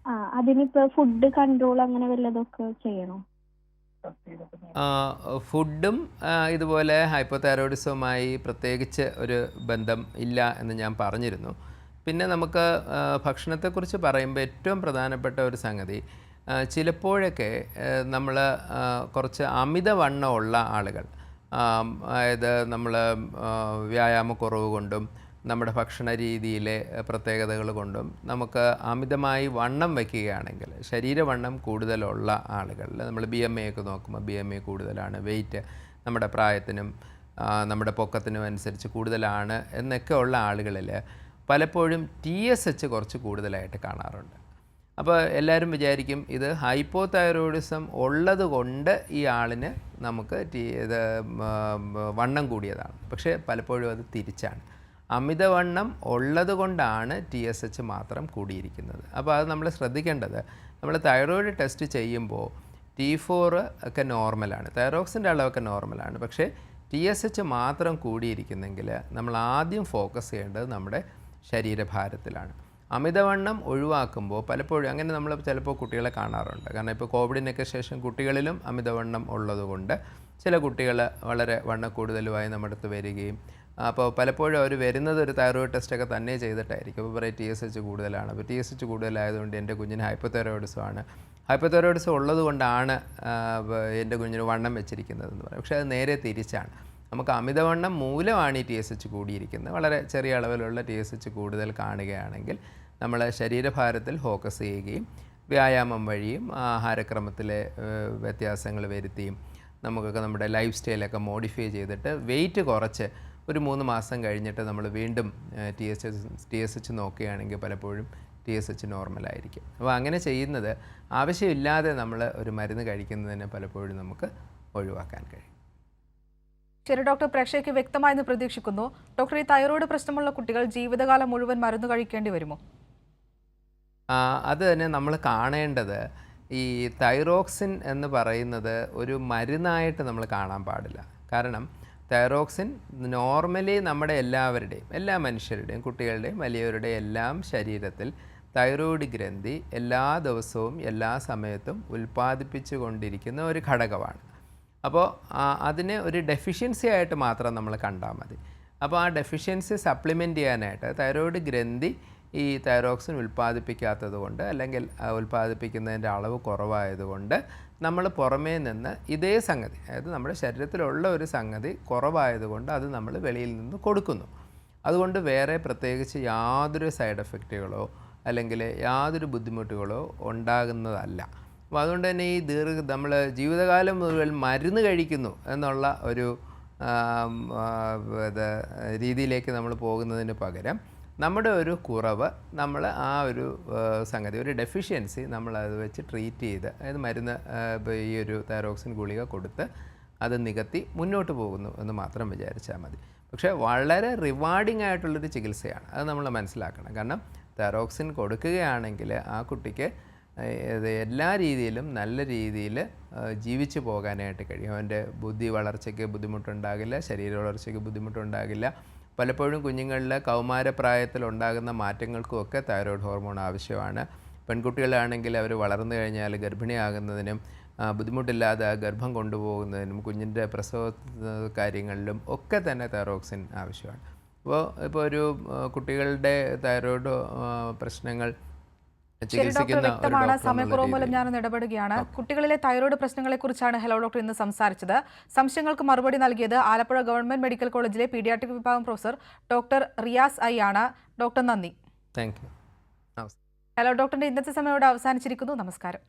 ആ അതിനിപ്പോ ഫുഡ് കൺട്രോൾ അങ്ങനെ വല്ലതൊക്കെ ചെയ്യണോ? ഫുഡും ഇതുപോലെ ഹൈപ്പോതൈറോയിഡിസവുമായി പ്രത്യേകിച്ച് ഒരു ബന്ധം ഇല്ല എന്ന് ഞാൻ പറഞ്ഞിരുന്നു. പിന്നെ നമുക്ക് ഭക്ഷണത്തെക്കുറിച്ച് പറയുമ്പോൾ ഏറ്റവും പ്രധാനപ്പെട്ട ഒരു സംഗതി ചിലപ്പോഴൊക്കെ നമ്മൾ കുറച്ച് അമിതവണ്ണമുള്ള ആളുകൾ അതായത് നമ്മൾ വ്യായാമക്കുറവ് കൊണ്ടും നമ്മുടെ ഭക്ഷണ രീതിയിലെ പ്രത്യേകതകൾ കൊണ്ടും നമുക്ക് അമിതമായി വണ്ണം വയ്ക്കുകയാണെങ്കിൽ ശരീരവണ്ണം കൂടുതലുള്ള ആളുകളിൽ നമ്മൾ ബി എം എ ഒക്കെ നോക്കുമ്പോൾ ബി എം എ കൂടുതലാണ് വെയിറ്റ് നമ്മുടെ പ്രായത്തിനും നമ്മുടെ പൊക്കത്തിനും അനുസരിച്ച് കൂടുതലാണ് എന്നൊക്കെ ഉള്ള ആളുകളിൽ പലപ്പോഴും ടി എസ് എച്ച് കുറച്ച് കൂടുതലായിട്ട് കാണാറുണ്ട്. അപ്പോൾ എല്ലാവരും വിചാരിക്കും ഇത് ഹൈപ്പോതൈറോയിഡിസം ഉള്ളത് കൊണ്ട് ഈ ആളിന് നമുക്ക് ഇത് വണ്ണം കൂടിയതാണ്. പക്ഷേ പലപ്പോഴും അത് തിരിച്ചാണ്. അമിതവണ്ണം ഉള്ളത് കൊണ്ടാണ് ടി എസ് എച്ച് മാത്രം കൂടിയിരിക്കുന്നത്. അപ്പോൾ അത് നമ്മൾ ശ്രദ്ധിക്കേണ്ടത് നമ്മൾ തൈറോയിഡ് ടെസ്റ്റ് ചെയ്യുമ്പോൾ ടി ഫോർ ഒക്കെ നോർമലാണ് തൈറോക്സിന്റെ അളവൊക്കെ നോർമലാണ്. പക്ഷേ ടി എസ് എച്ച് മാത്രം കൂടിയിരിക്കുന്നെങ്കിൽ നമ്മൾ ആദ്യം ഫോക്കസ് ചെയ്യേണ്ടത് നമ്മുടെ ശരീരഭാരത്തിലാണ്. അമിതവണ്ണം ഒഴിവാക്കുമ്പോൾ പലപ്പോഴും അങ്ങനെ നമ്മൾ ചിലപ്പോൾ കുട്ടികളെ കാണാറുണ്ട്. കാരണം ഇപ്പോൾ കോവിഡിനൊക്കെ ശേഷം കുട്ടികളിലും അമിതവണ്ണം ഉള്ളതുകൊണ്ട് ചില കുട്ടികൾ വളരെ വണ്ണം കൂടുതലുമായി നമ്മുടെ അടുത്ത് വരികയും അപ്പോൾ പലപ്പോഴും അവർ വരുന്നത് ഒരു തൈറോയിഡ് ടെസ്റ്റൊക്കെ തന്നെ ചെയ്തിട്ടായിരിക്കും. അപ്പോൾ പറയും ടി എസ് എച്ച് കൂടുതലാണ്. അപ്പോൾ ടി എസ് എച്ച് കൂടുതലായതുകൊണ്ട് എന്റെ കുഞ്ഞിന് ഹൈപ്പോതൈറോയിഡിസം ആണ് ഉള്ളത് കൊണ്ടാണ് എന്റെ കുഞ്ഞിന് വണ്ണം വെച്ചിരിക്കുന്നതെന്ന് പറയും. പക്ഷേ അത് നേരെ തിരിച്ചാണ്. നമുക്ക് അമിതവണ്ണം മൂലമാണ് ഈ ടി എസ് എച്ച് കൂടിയിരിക്കുന്നത്. വളരെ ചെറിയ അളവിലുള്ള ടി എസ് എച്ച് കൂടുതൽ കാണുകയാണെങ്കിൽ നമ്മൾ ശരീരഭാരത്തിൽ ഫോക്കസ് ചെയ്യുകയും വ്യായാമം വഴിയും ആഹാരക്രമത്തിലെ വ്യത്യാസങ്ങൾ വരുത്തിയും നമുക്കൊക്കെ നമ്മുടെ ലൈഫ് സ്റ്റൈലൊക്കെ മോഡിഫൈ ചെയ്തിട്ട് വെയിറ്റ് കുറച്ച് ഒരു മൂന്ന് മാസം കഴിഞ്ഞിട്ട് നമ്മൾ വീണ്ടും T S H T S H നോക്കുകയാണെങ്കിൽ പലപ്പോഴും ടി എസ് എച്ച് നോർമലായിരിക്കും അപ്പോൾ അങ്ങനെ ചെയ്യുന്നത് ആവശ്യമില്ലാതെ നമ്മൾ ഒരു മരുന്ന് കഴിക്കുന്നതിനെ പലപ്പോഴും നമുക്ക് ഒഴിവാക്കാൻ കഴിയും. ശരി ഡോക്ടർ പ്രേക്ഷകയ്ക്ക് വ്യക്തമായെന്ന് പ്രതീക്ഷിക്കുന്നു. ഡോക്ടർ ഈ തൈറോയ്ഡ് പ്രശ്നമുള്ള കുട്ടികൾ ജീവിതകാലം മുഴുവൻ മരുന്ന് കഴിക്കേണ്ടി വരുമോ? അത് തന്നെ നമ്മൾ കാണേണ്ടത്. ഈ തൈറോക്സിൻ എന്ന് പറയുന്നത് ഒരു മരുന്നായിട്ട് നമ്മൾ കാണാൻ പാടില്ല. കാരണം തൈറോക്സിൻ നോർമലി നമ്മുടെ എല്ലാവരുടെയും എല്ലാ മനുഷ്യരുടെയും കുട്ടികളുടെയും വലിയവരുടെയും എല്ലാം ശരീരത്തിൽ തൈറോയ്ഡ് ഗ്രന്ഥി എല്ലാ ദിവസവും എല്ലാ സമയത്തും ഉൽപ്പാദിപ്പിച്ചു കൊണ്ടിരിക്കുന്ന ഒരു ഘടകമാണ്. അപ്പോൾ അതിനെ ഒരു ഡെഫിഷ്യൻസി ആയിട്ട് മാത്രം നമ്മൾ കണ്ടാൽ മതി. അപ്പോൾ ആ ഡെഫിഷ്യൻസി സപ്ലിമെന്റ് ചെയ്യാനായിട്ട് തൈറോയിഡ് ഗ്രന്ഥി ഈ തൈറോക്സിൻ ഉൽപ്പാദിപ്പിക്കാത്തത് കൊണ്ട് അല്ലെങ്കിൽ ഉൽപ്പാദിപ്പിക്കുന്നതിന്റെ അളവ് കുറവായതുകൊണ്ട് നമ്മൾ പുറമേ നിന്ന് ഇതേ സംഗതി അതായത് നമ്മുടെ ശരീരത്തിലുള്ള ഒരു സംഗതി കുറവായതുകൊണ്ട് അത് നമ്മൾ വെളിയിൽ നിന്ന് കൊടുക്കുന്നു. അതുകൊണ്ട് വേറെ പ്രത്യേകിച്ച് യാതൊരു സൈഡ് എഫക്റ്റുകളോ അല്ലെങ്കിൽ യാതൊരു ബുദ്ധിമുട്ടുകളോ ഉണ്ടാകുന്നതല്ല. അപ്പോൾ അതുകൊണ്ട് തന്നെ ഈ ദീർഘ നമ്മൾ ജീവിതകാലം മുഴുവൻ മരുന്ന് കഴിക്കുന്നു എന്നുള്ള ഒരു ഇത് രീതിയിലേക്ക് നമ്മൾ പോകുന്നതിന് പകരം നമ്മുടെ ഒരു കുറവ് നമ്മൾ ആ ഒരു സംഗതി ഒരു ഡെഫിഷ്യൻസി നമ്മൾ അത് വെച്ച് ട്രീറ്റ് ചെയ്ത് അതായത് മരുന്ന് ഈ ഒരു തൈറോക്സിൻ ഗുളിക കൊടുത്ത് അത് നികത്തി മുന്നോട്ട് പോകുന്നു എന്ന് മാത്രം വിചാരിച്ചാൽ മതി. പക്ഷേ വളരെ റിവാർഡിംഗ് ആയിട്ടുള്ളൊരു ചികിത്സയാണ്. അത് നമ്മൾ മനസ്സിലാക്കണം. കാരണം തെറോക്സിൻ കൊടുക്കുകയാണെങ്കിൽ ആ കുട്ടിക്ക് എല്ലാ രീതിയിലും നല്ല രീതിയിൽ ജീവിച്ചു പോകാനായിട്ട് കഴിയും. അവന്റെ ബുദ്ധി വളർച്ചയ്ക്ക് ബുദ്ധിമുട്ടുണ്ടാകില്ല ശരീര വളർച്ചയ്ക്ക് ബുദ്ധിമുട്ടുണ്ടാകില്ല. പലപ്പോഴും കുഞ്ഞുങ്ങളിൽ കൗമാരപ്രായത്തിൽ ഉണ്ടാകുന്ന മാറ്റങ്ങൾക്കും ഒക്കെ തൈറോയ്ഡ് ഹോർമോൺ ആവശ്യമാണ്. പെൺകുട്ടികളാണെങ്കിൽ അവർ വളർന്നു കഴിഞ്ഞാൽ ഗർഭിണിയാകുന്നതിനും ബുദ്ധിമുട്ടില്ലാതെ ഗർഭം കൊണ്ടുപോകുന്നതിനും കുഞ്ഞിന്റെ പ്രസവ കാര്യങ്ങളിലും ഒക്കെ തന്നെ തൈറോക്സിൻ ആവശ്യമാണ്. അപ്പോൾ ഇപ്പോൾ ഒരു കുട്ടികളുടെ തൈറോയ്ഡ് പ്രശ്നങ്ങൾ ശരി ഡോക്ടർ വ്യക്തമാണ്. സമയക്കുറവ് മൂലം ഞാനൊന്ന് ഇടപെടുകയാണ്. കുട്ടികളിലെ തൈറോയ്ഡ് പ്രശ്നങ്ങളെ കുറിച്ചാണ് ഹലോ ഡോക്ടർ ഇന്ന് സംസാരിച്ചത്. സംശയങ്ങൾക്ക് മറുപടി നൽകിയത് ആലപ്പുഴ ഗവൺമെന്റ് മെഡിക്കൽ കോളേജിലെ പീഡിയാട്രിക് വിഭാഗം പ്രൊഫസർ ഡോക്ടർ റിയാസ് ഐ ആണ്. ഡോക്ടർ നന്ദി. ഹലോ ഡോക്ടറിന്റെ ഇന്നത്തെ സമയം ഇവിടെ അവസാനിച്ചിരിക്കുന്നു. നമസ്കാരം.